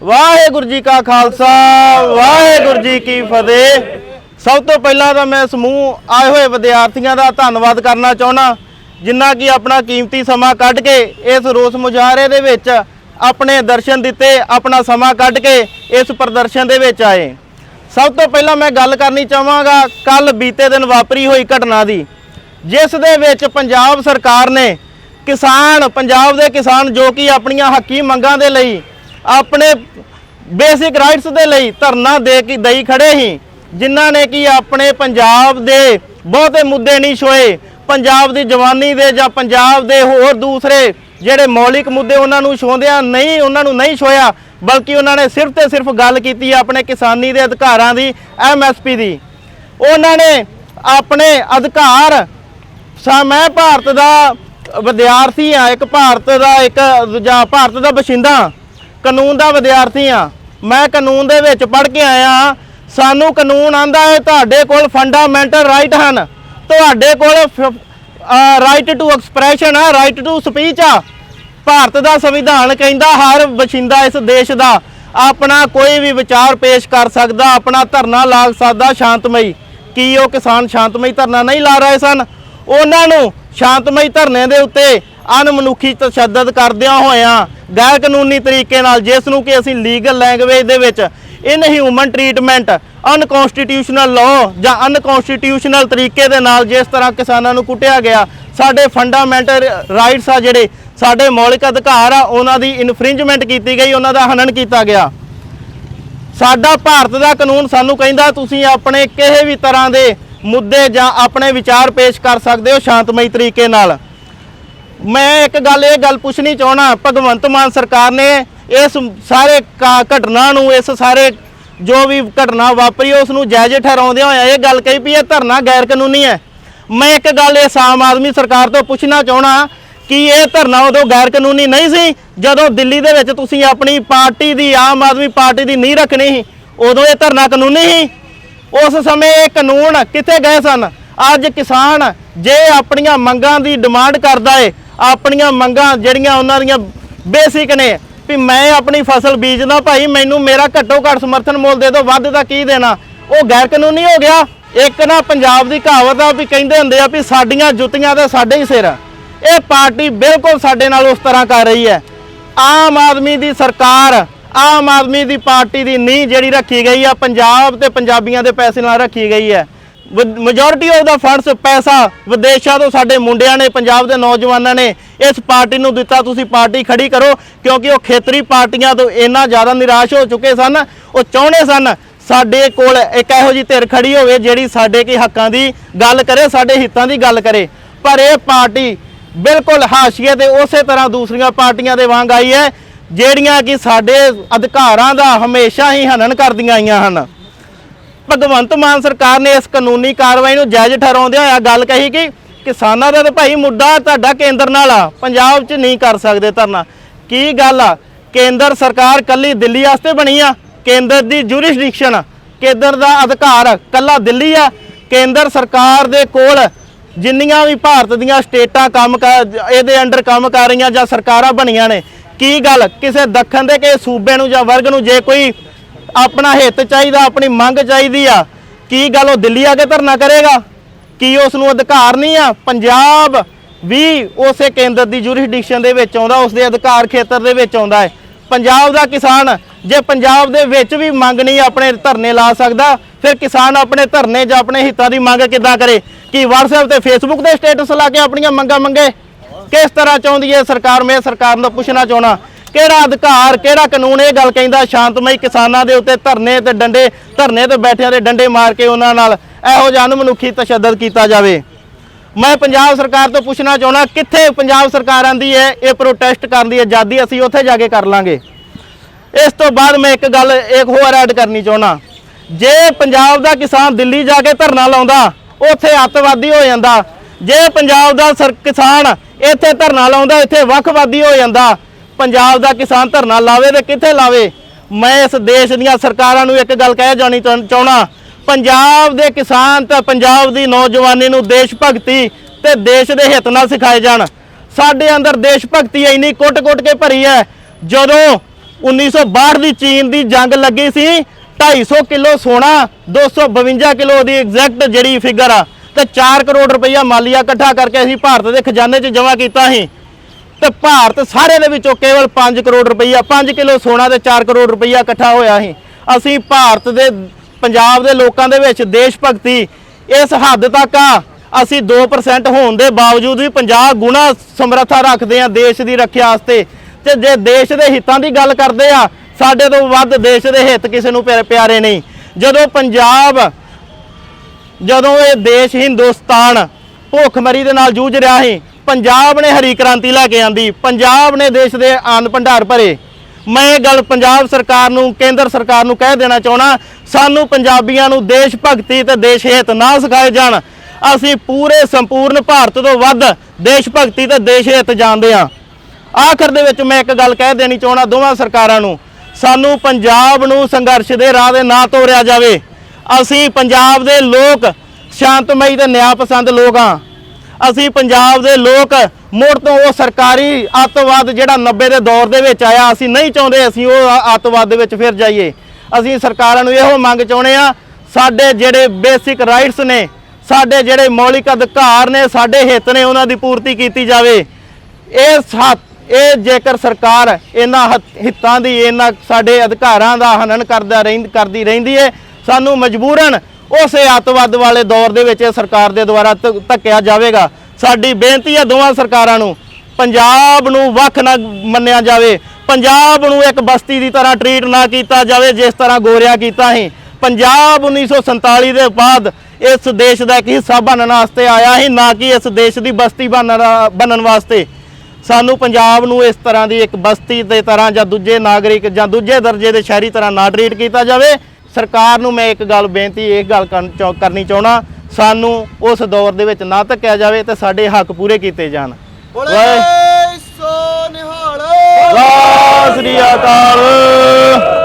ਵਾਹਿਗੁਰੂ ਜੀ ਕਾ ਖਾਲਸਾ, ਵਾਹਿਗੁਰੂ ਜੀ ਕੀ ਫਤਿਹ। ਸਭ ਤੋਂ ਪਹਿਲਾਂ ਤਾਂ ਮੈਂ ਸਮੂਹ ਆਏ ਹੋਏ ਵਿਦਿਆਰਥੀਆਂ ਦਾ ਧੰਨਵਾਦ ਕਰਨਾ ਚਾਹੁੰਦਾ ਜਿਨ੍ਹਾਂ ਕੀ ਆਪਣਾ ਕੀਮਤੀ ਸਮਾਂ ਕੱਢ ਕੇ ਇਸ ਰੋਸ ਮੁਜ਼ਾਹਰੇ ਦੇ ਵਿੱਚ ਆਪਣੇ ਦਰਸ਼ਨ ਦਿੱਤੇ, ਆਪਣਾ ਸਮਾਂ ਕੱਢ ਕੇ ਇਸ ਪ੍ਰਦਰਸ਼ਨ ਦੇ ਵਿੱਚ ਆਏ। ਸਭ ਤੋਂ ਪਹਿਲਾਂ ਮੈਂ ਗੱਲ ਕਰਨੀ ਚਾਹਾਂਗਾ, ਕੱਲ ਬੀਤੇ ਦਿਨ ਵਾਪਰੀ ਹੋਈ ਘਟਨਾ ਦੀ, ਜਿਸ ਦੇ ਵਿੱਚ ਪੰਜਾਬ ਸਰਕਾਰ ਨੇ ਕਿਸਾਨ, ਪੰਜਾਬ ਦੇ ਕਿਸਾਨ ਜੋ ਕਿ ਆਪਣੀਆਂ ਹੱਕੀ ਮੰਗਾਂ ਦੇ ਲਈ ਆਪਣੇ ਬੇਸਿਕ ਰਾਈਟਸ ਦੇ ਲਈ ਧਰਨਾ ਦੇ ਕੇ ਦਈ ਖੜੇ ਹੀ ਜਿਨ੍ਹਾਂ ਨੇ ਕਿ ਆਪਣੇ ਪੰਜਾਬ ਦੇ ਬਹੁਤੇ ਮੁੱਦੇ ਨਹੀਂ ਛੋਏ। ਪੰਜਾਬ ਦੀ ਜਵਾਨੀ ਦੇ ਜਾਂ ਪੰਜਾਬ ਦੇ ਹੋਰ ਦੂਸਰੇ ਜਿਹੜੇ ਮੌਲਿਕ ਮੁੱਦੇ ਉਹਨਾਂ ਨੂੰ ਛੋਂਦਿਆਂ ਨਹੀਂ, ਉਹਨਾਂ ਨੂੰ ਨਹੀਂ ਛੋਇਆ, ਬਲਕਿ ਉਹਨਾਂ ਨੇ ਸਿਰਫ ਤੇ ਸਿਰਫ ਗੱਲ ਕੀਤੀ ਆਪਣੇ ਕਿਸਾਨੀ ਦੇ ਅਧਿਕਾਰਾਂ ਦੀ ਐਮਐਸਪੀ ਦੀ। ਉਹਨਾਂ ਨੇ ਆਪਣੇ ਅਧਿਕਾਰ, ਸਾ, ਮੈਂ ਭਾਰਤ ਦਾ ਵਿਦਿਆਰਥੀ ਆ, ਇੱਕ ਭਾਰਤ ਦਾ ਇੱਕ ਜਾਂ ਭਾਰਤ ਦਾ ਬਸ਼ਿੰਦਾ। ਕਾਨੂੰਨ ਦਾ ਵਿਦਿਆਰਥੀ ਆ। ਮੈਂ ਕਾਨੂੰਨ ਦੇ ਵਿੱਚ ਪੜ੍ਹ ਕੇ ਆਇਆ ਸਾਨੂੰ ਕਾਨੂੰਨ ਆਂਦਾ ਹੈ, ਤੁਹਾਡੇ ਕੋਲ ਫੰਡਾਮੈਂਟਲ ਰਾਈਟ ਹਨ। ਤੁਹਾਡੇ ਕੋਲ ਰਾਈਟ ਟੂ ਐਕਸਪ੍ਰੈਸ਼ਨ ਆ ਰਾਈਟ ਟੂ ਸਪੀਚ ਆ। ਭਾਰਤ ਦਾ ਸੰਵਿਧਾਨ ਕਹਿੰਦਾ ਹਰ ਵਸਿੰਦਾ ਇਸ ਦੇਸ਼ ਦਾ ਆਪਣਾ ਕੋਈ ਵੀ ਵਿਚਾਰ ਪੇਸ਼ ਕਰ ਸਕਦਾ, ਆਪਣਾ ਧਰਨਾ ਲਾ ਸਕਦਾ ਸ਼ਾਂਤਮਈ। ਕੀ ਉਹ ਕਿਸਾਨ ਸ਼ਾਂਤਮਈ ਧਰਨਾ ਨਹੀਂ ਲਾ ਰਹੇ ਸਨ? ਉਹਨਾਂ ਨੂੰ ਸ਼ਾਂਤਮਈ ਧਰਨੇ ਦੇ ਉੱਤੇ ਅਨਮਨੁੱਖੀ ਤਸ਼ੱਦਦ ਕਰਦਿਆਂ ਹੋਇਆਂ ਗੈਰ ਕਾਨੂੰਨੀ ਤਰੀਕੇ ਨਾਲ, ਜਿਸ ਨੂੰ ਕਿ ਅਸੀਂ ਲੀਗਲ ਲੈਂਗੁਏਜ ਦੇ ਵਿੱਚ ਇਨਹਿਊਮਨ ਟ੍ਰੀਟਮੈਂਟ ਅਨਕਨਸਟੀਟਿਊਸ਼ਨਲ ਲਾਅ ਜਾਂ ਅਨਕਨਸਟੀਟਿਊਸ਼ਨਲ ਤਰੀਕੇ ਦੇ ਨਾਲ ਜਿਸ ਤਰ੍ਹਾਂ ਕਿਸਾਨਾਂ ਨੂੰ ਕੁੱਟਿਆ ਗਿਆ, ਸਾਡੇ ਫੰਡਾਮੈਂਟਲ ਰਾਈਟਸ ਆ ਜਿਹੜੇ, ਸਾਡੇ ਮੌਲਿਕ ਅਧਿਕਾਰ ਆ, ਉਹਨਾਂ ਦੀ ਇਨਫ੍ਰਿੰਜਮੈਂਟ ਕੀਤੀ ਗਈ, ਉਹਨਾਂ ਦਾ ਹਨਨ ਕੀਤਾ ਗਿਆ। ਸਾਡਾ ਭਾਰਤ ਦਾ ਕਾਨੂੰਨ ਸਾਨੂੰ ਕਹਿੰਦਾ, ਤੁਸੀਂ ਆਪਣੇ ਕਿਸੇ ਵੀ ਤਰ੍ਹਾਂ ਦੇ ਮੁੱਦੇ ਜਾਂ ਆਪਣੇ ਵਿਚਾਰ ਪੇਸ਼ ਕਰ ਸਕਦੇ ਹੋ ਸ਼ਾਂਤਮਈ ਤਰੀਕੇ ਨਾਲ। ਮੈਂ ਇੱਕ ਗੱਲ, ਇਹ ਗੱਲ ਪੁੱਛਣੀ ਚਾਹਣਾ ਭਗਵੰਤ ਮਾਨ ਸਰਕਾਰ ਨੇ ਇਸ ਸਾਰੇ ਕਾ- ਘਟਨਾ ਨੂੰ, ਇਸ ਸਾਰੇ ਜੋ ਵੀ ਘਟਨਾ ਵਾਪਰੀ, ਉਸ ਨੂੰ ਜਾਇਜ਼ ਠਹਿਰਾਉਂਦਿਆਂ ਹੋਇਆ ਇਹ ਗੱਲ ਕਹੀ ਵੀ ਇਹ ਧਰਨਾ ਗੈਰ ਕਾਨੂੰਨੀ ਹੈ। ਮੈਂ ਇੱਕ ਗੱਲ ਇਸ ਆਮ ਆਦਮੀ ਸਰਕਾਰ ਤੋਂ ਪੁੱਛਣਾ ਚਾਹਣਾ ਕਿ ਇਹ ਧਰਨਾ ਉਦੋਂ ਗੈਰ ਕਾਨੂੰਨੀ ਨਹੀਂ ਸੀ, ਜਦੋਂ ਦਿੱਲੀ ਦੇ ਵਿੱਚ ਤੁਸੀਂ ਆਪਣੀ ਪਾਰਟੀ ਦੀ, ਆਮ ਆਦਮੀ ਪਾਰਟੀ ਦੀ ਨੀਂਹ ਰੱਖਣੀ ਸੀ, ਉਦੋਂ ਇਹ ਧਰਨਾ ਕਾਨੂੰਨੀ ਸੀ? ਉਸ ਸਮੇਂ ਇਹ ਕਾਨੂੰਨ ਕਿੱਥੇ ਗਏ ਸਨ? ਅੱਜ ਕਿਸਾਨ ਜੇ ਆਪਣੀਆਂ ਮੰਗਾਂ ਦੀ ਡਿਮਾਂਡ ਕਰਦਾ ਏ ਆਪਣੀਆਂ ਮੰਗਾਂ ਜਿਹੜੀਆਂ ਉਹਨਾਂ ਦੀਆਂ ਬੇਸਿਕ ਨੇ, ਵੀ ਮੈਂ ਆਪਣੀ ਫਸਲ ਬੀਜਦਾ ਭਾਈ, ਮੈਨੂੰ ਮੇਰਾ ਘੱਟੋ ਘੱਟ ਸਮਰਥਨ ਮੁੱਲ ਦੇ ਦਿਓ, ਵੱਧ ਤਾਂ ਕੀ ਦੇਣਾ? ਉਹ ਗੈਰ ਕਾਨੂੰਨੀ ਹੋ ਗਿਆ। ਇੱਕ ਨਾ ਪੰਜਾਬ ਦੀ ਕਹਾਵਤ ਆ ਵੀ ਕਹਿੰਦੇ ਹੁੰਦੇ ਆ ਵੀ ਸਾਡੀਆਂ ਜੁੱਤੀਆਂ ਤਾਂ ਸਾਡੇ ਹੀ ਸਿਰ ਇਹ ਪਾਰਟੀ ਬਿਲਕੁਲ ਸਾਡੇ ਨਾਲ ਉਸ ਤਰ੍ਹਾਂ ਕਰ ਰਹੀ ਹੈ। ਆਮ ਆਦਮੀ ਦੀ ਸਰਕਾਰ, ਆਮ ਆਦਮੀ ਦੀ ਪਾਰਟੀ ਦੀ ਨੀਂਹ ਜਿਹੜੀ ਰੱਖੀ ਗਈ ਆ, ਪੰਜਾਬ ਤੇ ਪੰਜਾਬੀਆਂ ਦੇ ਪੈਸੇ ਨਾਲ ਰੱਖੀ ਗਈ ਹੈ। ਮੈਜੋਰਿਟੀ ਆਫ ਦਾ ਫੰਡਸ ਪੈਸਾ ਵਿਦੇਸ਼ਾਂ ਤੋਂ ਸਾਡੇ ਮੁੰਡਿਆਂ ਨੇ, ਪੰਜਾਬ ਦੇ ਨੌਜਵਾਨਾਂ ਨੇ ਇਸ ਪਾਰਟੀ ਨੂੰ ਦਿੱਤਾ। ਤੁਸੀਂ ਪਾਰਟੀ ਖੜੀ ਕਰੋ, ਕਿਉਂਕਿ ਉਹ ਖੇਤਰੀ ਪਾਰਟੀਆਂ ਤੋਂ ਇੰਨਾ ਜ਼ਿਆਦਾ ਨਿਰਾਸ਼ ਹੋ ਚੁੱਕੇ ਸਨ, ਉਹ ਚਾਹੁੰਦੇ ਸਨ ਸਾਡੇ ਕੋਲ ਇੱਕ ਇਹੋ ਜਿਹੀ ਧਿਰ ਖੜੀ ਹੋਵੇ ਜਿਹੜੀ ਸਾਡੇ ਕੀ ਹੱਕਾਂ ਦੀ ਗੱਲ ਕਰੇ, ਸਾਡੇ ਹਿੱਤਾਂ ਦੀ ਗੱਲ ਕਰੇ। ਪਰ ਇਹ ਪਾਰਟੀ ਬਿਲਕੁਲ ਹਾਸ਼ੀਏ ਤੇ ਉਸੇ ਤਰ੍ਹਾਂ ਦੂਸਰੀਆਂ ਪਾਰਟੀਆਂ ਦੇ ਵਾਂਗ ਆਈ ਹੈ, ਜਿਹੜੀਆਂ ਕਿ ਸਾਡੇ ਅਧਿਕਾਰਾਂ ਦਾ ਹਮੇਸ਼ਾ ਹੀ ਹਨਨ ਕਰਦੀਆਂ ਆਈਆਂ ਹਨ। ਭਗਵੰਤ ਮਾਨ ਸਰਕਾਰ ਨੇ ਇਸ ਕਾਨੂੰਨੀ ਕਾਰਵਾਈ ਨੂੰ ਜਾਇਜ਼ ਠਹਿਰਾਉਂਦਿਆਂ ਹੋਇਆ ਗੱਲ ਕਹੀ ਕਿ ਕਿਸਾਨਾਂ ਦਾ ਤਾਂ ਭਾਈ ਮੁੱਦਾ ਤੁਹਾਡਾ ਕੇਂਦਰ ਨਾਲ ਆ, ਪੰਜਾਬ 'ਚ ਨਹੀਂ ਕਰ ਸਕਦੇ ਧਰਨਾ। ਕੀ ਗੱਲ ਆ? ਕੇਂਦਰ ਸਰਕਾਰ ਕੱਲੀ ਦਿੱਲੀ ਵਾਸਤੇ ਬਣੀ ਆ? ਕੇਂਦਰ ਦੀ ਜੂਰਿਸਡਿਕਸ਼ਨ ਕੇਂਦਰ ਦਾ ਅਧਿਕਾਰ ਕੱਲਾ ਦਿੱਲੀ ਆ? ਕੇਂਦਰ ਸਰਕਾਰ ਦੇ ਕੋਲ ਜਿੰਨੀਆਂ ਵੀ ਭਾਰਤ ਦੀਆਂ ਸਟੇਟਾਂ ਕੰਮ ਕਰ, ਇਹਦੇ ਅੰਡਰ ਕੰਮ ਕਰ ਰਹੀਆਂ ਜਾਂ ਸਰਕਾਰਾਂ ਬਣੀਆਂ ਨੇ, ਕੀ ਗੱਲ? ਕਿਸੇ ਦੱਖਣ ਦੇ, ਕਿਸੇ ਸੂਬੇ ਨੂੰ ਜਾਂ ਵਰਗ ਨੂੰ ਜੇ ਕੋਈ ਆਪਣਾ ਹਿੱਤ ਚਾਹੀਦਾ, ਆਪਣੀ ਮੰਗ ਚਾਹੀਦੀ ਆ। ਕੀ ਗੱਲ ਉਹ ਦਿੱਲੀ ਆ ਕੇ ਧਰਨਾ ਕਰੇਗਾ? ਕੀ ਉਸ ਨੂੰ ਅਧਿਕਾਰ ਨਹੀਂ ਆ? ਪੰਜਾਬ ਵੀ ਉਸੇ ਕੇਂਦਰ ਦੀ ਜੂਰਿਸਡਿਕਸ਼ਨ ਦੇ ਵਿੱਚ ਆਉਂਦਾ ਉਸ ਦੇ ਅਧਿਕਾਰ ਖੇਤਰ ਦੇ ਵਿੱਚ ਆਉਂਦਾ ਹੈ। ਪੰਜਾਬ ਦਾ ਕਿਸਾਨ, ਜੇ ਪੰਜਾਬ ਦੇ ਵਿੱਚ ਵੀ ਮੰਗ ਨਹੀਂ ਆਪਣੇ ਧਰਨੇ ਲਾ ਸਕਦਾ, ਫਿਰ ਕਿਸਾਨ ਆਪਣੇ ਧਰਨੇ ਜਾਂ ਆਪਣੇ ਹਿੱਤਾਂ ਦੀ ਮੰਗ ਕਿੱਦਾਂ ਕਰੇ? ਕੀ WhatsApp ਤੇ Facebook ਤੇ ਸਟੇਟਸ ਲਾ ਕੇ ਆਪਣੀਆਂ ਮੰਗਾਂ ਮੰਗੇ? ਕਿਸ ਤਰ੍ਹਾਂ ਚਾਹੁੰਦੀ ਹੈ ਸਰਕਾਰ? ਮੈਂ ਸਰਕਾਰ ਨੂੰ ਪੁੱਛਣਾ ਚਾਹਣਾ ਕਿਹੜਾ ਅਧਿਕਾਰ, ਕਿਹੜਾ ਕਾਨੂੰਨ, ਇਹ ਗੱਲ ਕਹਿੰਦਾ ਸ਼ਾਂਤਮਈ ਕਿਸਾਨਾਂ ਦੇ ਉੱਤੇ ਧਰਨੇ ਤੇ ਡੰਡੇ, ਧਰਨੇ ਤੇ ਬੈਠਿਆਂ ਦੇ ਡੰਡੇ ਮਾਰ ਕੇ ਉਹਨਾਂ ਨਾਲ ਇਹੋ ਜਿਹਾ ਅਨਮਨੁੱਖੀ ਤਸ਼ੱਦਦ ਕੀਤਾ ਜਾਵੇ। ਮੈਂ ਪੰਜਾਬ ਸਰਕਾਰ ਤੋਂ ਪੁੱਛਣਾ ਚਾਹੁੰਦਾ, ਕਿੱਥੇ ਪੰਜਾਬ ਸਰਕਾਰ ਆਂਦੀ ਹੈ, ਇਹ ਪ੍ਰੋਟੈਸਟ ਕਰਨ ਦੀ ਆਜ਼ਾਦੀ ਅਸੀਂ ਉੱਥੇ ਜਾ ਕੇ ਕਰ ਲਾਂਗੇ। ਇਸ ਤੋਂ ਬਾਅਦ ਮੈਂ ਇੱਕ ਗੱਲ, ਇੱਕ ਹੋਰ ਐਡ ਕਰਨੀ ਚਾਹੁੰਦਾ। ਜੇ ਪੰਜਾਬ ਦਾ ਕਿਸਾਨ ਦਿੱਲੀ ਜਾ ਕੇ ਧਰਨਾ ਲਾਉਂਦਾ, ਉੱਥੇ ਅੱਤਵਾਦੀ ਹੋ ਜਾਂਦਾ। ਜੇ ਪੰਜਾਬ ਦਾ ਸਰ, ਕਿਸਾਨ ਇੱਥੇ ਧਰਨਾ ਲਾਉਂਦਾ, ਇੱਥੇ ਵੱਖਵਾਦੀ ਹੋ ਜਾਂਦਾ ਪੰਜਾਬ ਦਾ ਕਿਸਾਨ ਧਰਨਾ ਲਾਵੇ ਤੇ ਕਿੱਥੇ ਲਾਵੇ? ਮੈਂ ਇਸ ਦੇਸ਼ ਦੀਆਂ ਸਰਕਾਰਾਂ ਨੂੰ ਇੱਕ ਗੱਲ ਕਹਿ ਜਾਣੀ ਚਾਹੁੰ- ਚਾਹੁੰਦਾ। ਪੰਜਾਬ ਦੇ ਕਿਸਾਨ ਤੇ ਪੰਜਾਬ ਦੀ ਨੌਜਵਾਨੀ ਨੂੰ ਦੇਸ਼ ਭਗਤੀ ਤੇ ਦੇਸ਼ ਦੇ ਹਿੱਤ ਨਾਲ ਸਿਖਾਏ ਜਾਣ। ਸਾਡੇ ਅੰਦਰ ਦੇਸ਼ ਭਗਤੀ ਇੰਨੀ ਕੁੱਟ-ਕੁੱਟ ਕੇ ਭਰੀ ਹੈ। ਜਦੋਂ 1962 ਦੀ ਚੀਨ ਦੀ ਜੰਗ ਲੱਗੀ ਸੀ 250 ਕਿਲੋ ਸੋਨਾ 252 ਕਿਲੋ ਦੀ ਐਗਜ਼ੈਕਟ ਜਿਹੜੀ ਫਿਗਰ ਆ, ਤੇ 4 ਕਰੋੜ ਰੁਪਈਆ ਮਾਲੀਆ ਇਕੱਠਾ ਕਰਕੇ ਅਸੀਂ ਭਾਰਤ ਦੇ ਖਜ਼ਾਨੇ 'ਚ ਜਮ੍ਹਾਂ ਕੀਤਾ ਸੀ। ਤੇ ਭਾਰਤ ਸਾਰੇ ਦੇ ਵਿੱਚੋਂ ਕੇਵਲ 5 ਕਰੋੜ ਰੁਪਈਆ 5 ਕਿਲੋ ਸੋਨਾ ਤੇ 4 ਕਰੋੜ ਰੁਪਈਆ ਇਕੱਠਾ ਹੋਇਆ ਸੀ। ਅਸੀਂ ਭਾਰਤ ਦੇ, ਪੰਜਾਬ ਦੇ ਲੋਕਾਂ ਦੇ ਵਿੱਚ ਦੇਸ਼ ਭਗਤੀ ਇਸ ਹੱਦ ਤੱਕ ਆ, ਅਸੀਂ 2% ਹੋਣ ਦੇ ਬਾਵਜੂਦ ਵੀ 50 ਗੁਣਾ ਸਮਰੱਥਾ ਰੱਖਦੇ ਆ ਦੇਸ਼ ਦੀ ਰੱਖਿਆ ਵਾਸਤੇ। ਤੇ ਜੇ ਦੇਸ਼ ਦੇ ਹਿੱਤਾਂ ਦੀ ਗੱਲ ਕਰਦੇ ਆ, ਸਾਡੇ ਤੋਂ ਵੱਧ ਦੇਸ਼ ਦੇ ਹਿੱਤ ਕਿਸੇ ਨੂੰ ਪਿਆ- ਪਿਆਰੇ ਨਹੀਂ। ਜਦੋਂ ਪੰਜਾਬ, ਜਦੋਂ ਇਹ ਦੇਸ਼ ਹਿੰਦੁਸਤਾਨ ਭੁੱਖਮਰੀ ਦੇ ਨਾਲ ਜੂਝ ਰਿਹਾ ਸੀ ਪੰਜਾਬ ਨੇ ਹਰੀ ਕ੍ਰਾਂਤੀ ਲੈ ਕੇ ਆਂਦੀ, ਪੰਜਾਬ ਨੇ ਦੇਸ਼ ਦੇ ਆਨ ਭੰਡਾਰ ਭਰੇ। ਮੈਂ ਇਹ ਗੱਲ ਪੰਜਾਬ ਸਰਕਾਰ ਨੂੰ, ਕੇਂਦਰ ਸਰਕਾਰ ਨੂੰ ਕਹਿ ਦੇਣਾ ਚਾਹਣਾ ਸਾਨੂੰ ਪੰਜਾਬੀਆਂ ਨੂੰ ਦੇਸ਼ ਭਗਤੀ ਤੇ ਦੇਸ਼ ਹਿੱਤ ਨਾ ਸਿਖਾਏ ਜਾਣ। ਅਸੀਂ ਪੂਰੇ ਸੰਪੂਰਨ ਭਾਰਤ ਤੋਂ ਵੱਧ ਦੇਸ਼ ਭਗਤੀ ਤੇ ਦੇਸ਼ ਹਿੱਤ ਜਾਣਦੇ ਹਾਂ। ਆਖਰ ਦੇ ਵਿੱਚ ਮੈਂ ਇੱਕ ਗੱਲ ਕਹਿ ਦੇਣੀ ਚਾਹਣਾ ਦੋਵਾਂ ਸਰਕਾਰਾਂ ਨੂੰ, ਸਾਨੂੰ ਪੰਜਾਬ ਨੂੰ ਸੰਘਰਸ਼ ਦੇ ਰਾਹ ਦੇ ਨਾ ਤੋਰਿਆ ਜਾਵੇ। ਅਸੀਂ ਪੰਜਾਬ ਦੇ ਲੋਕ, ਸ਼ਾਂਤਮਈ ਤੇ ਨਿਆਂ ਪਸੰਦ ਲੋਕ ਹਾਂ। ਅਸੀਂ ਪੰਜਾਬ ਦੇ ਲੋਕ ਮੁੜ ਤੋਂ ਉਹ ਸਰਕਾਰੀ ਅੱਤਵਾਦ ਜਿਹੜਾ 90 ਦੇ ਦੌਰ ਦੇ ਵਿੱਚ ਆਇਆ, ਅਸੀਂ ਨਹੀਂ ਚਾਹੁੰਦੇ ਅਸੀਂ ਉਹ ਅੱਤਵਾਦ ਦੇ ਵਿੱਚ ਫਿਰ ਜਾਈਏ। ਅਸੀਂ ਸਰਕਾਰਾਂ ਨੂੰ ਇਹੋ ਮੰਗ ਚਾਹੁੰਦੇ ਆ ਸਾਡੇ ਜਿਹੜੇ ਬੇਸਿਕ ਰਾਈਟਸ ਨੇ, ਸਾਡੇ ਜਿਹੜੇ ਮੌਲਿਕ ਅਧਿਕਾਰ ਨੇ, ਸਾਡੇ ਹਿੱਤ ਨੇ ਉਹਨਾਂ ਦੀ ਪੂਰਤੀ ਕੀਤੀ ਜਾਵੇ। ਇਹ ਸਾ- ਇਹ ਜੇਕਰ ਸਰਕਾਰ ਇਹਨਾਂ ਹਿੱਤਾਂ ਦੀ, ਇਹਨਾਂ ਸਾਡੇ ਅਧਿਕਾਰਾਂ ਦਾ ਹਨਨ ਕਰਦਾ ਰਹਿੰਦ ਕਰਦੀ ਰਹਿੰਦੀ ਹੈ, ਸਾਨੂੰ ਮਜਬੂਰਨ ਉਸੇ ਅੱਤਵਾਦ ਵਾਲੇ ਦੌਰ ਦੇ ਵਿੱਚ ਇਹ ਸਰਕਾਰ ਦੇ ਦੁਆਰਾ ਧ- ਧੱਕਿਆ ਜਾਵੇਗਾ। ਸਾਡੀ ਬੇਨਤੀ ਹੈ ਦੋਵਾਂ ਸਰਕਾਰਾਂ ਨੂੰ, ਪੰਜਾਬ ਨੂੰ ਵੱਖ ਨਾ ਮੰਨਿਆ ਜਾਵੇ। ਪੰਜਾਬ ਨੂੰ ਇੱਕ ਬਸਤੀ ਦੀ ਤਰ੍ਹਾਂ ਟਰੀਟ ਨਾ ਕੀਤਾ ਜਾਵੇ, ਜਿਸ ਤਰ੍ਹਾਂ ਗੋਰਿਆ ਕੀਤਾ ਸੀ। ਪੰਜਾਬ 1947 ਦੇ ਬਾਅਦ ਇਸ ਦੇਸ਼ ਦਾ ਇੱਕ ਹਿੱਸਾ ਬਣਨ ਵਾਸਤੇ ਆਇਆ ਸੀ, ਨਾ ਕਿ ਇਸ ਦੇਸ਼ ਦੀ ਬਸਤੀ ਬਣਨ ਬਣਨ ਵਾਸਤੇ। ਸਾਨੂੰ ਪੰਜਾਬ ਨੂੰ ਇਸ ਤਰ੍ਹਾਂ ਦੀ ਇੱਕ ਬਸਤੀ ਦੇ ਤਰ੍ਹਾਂ ਜਾਂ ਦੂਜੇ ਨਾਗਰਿਕ ਜਾਂ ਦੂਜੇ ਦਰਜੇ ਦੇ ਸ਼ਹਿਰੀ ਤਰ੍ਹਾਂ ਨਾ ਟਰੀਟ ਕੀਤਾ ਜਾਵੇ। ਸਰਕਾਰ ਨੂੰ ਮੈਂ ਇੱਕ ਗੱਲ ਬੇਨਤੀ ਇਹ ਗੱਲ ਕਰਨ- ਚਾਹ- ਕਰਨੀ ਚਾਹਣਾ ਸਾਨੂੰ ਉਸ ਦੌਰ ਦੇ ਵਿੱਚ ਨਾ ਧੱਕਿਆ ਜਾਵੇ ਤੇ ਸਾਡੇ ਹੱਕ ਪੂਰੇ ਕੀਤੇ ਜਾਣ। ਬੋਲੇ ਵਾਹਿ- ਸੋ ਨਿਹਾਲ। ਸਤਿ ਸ੍ਰੀ ਅਕਾਲ।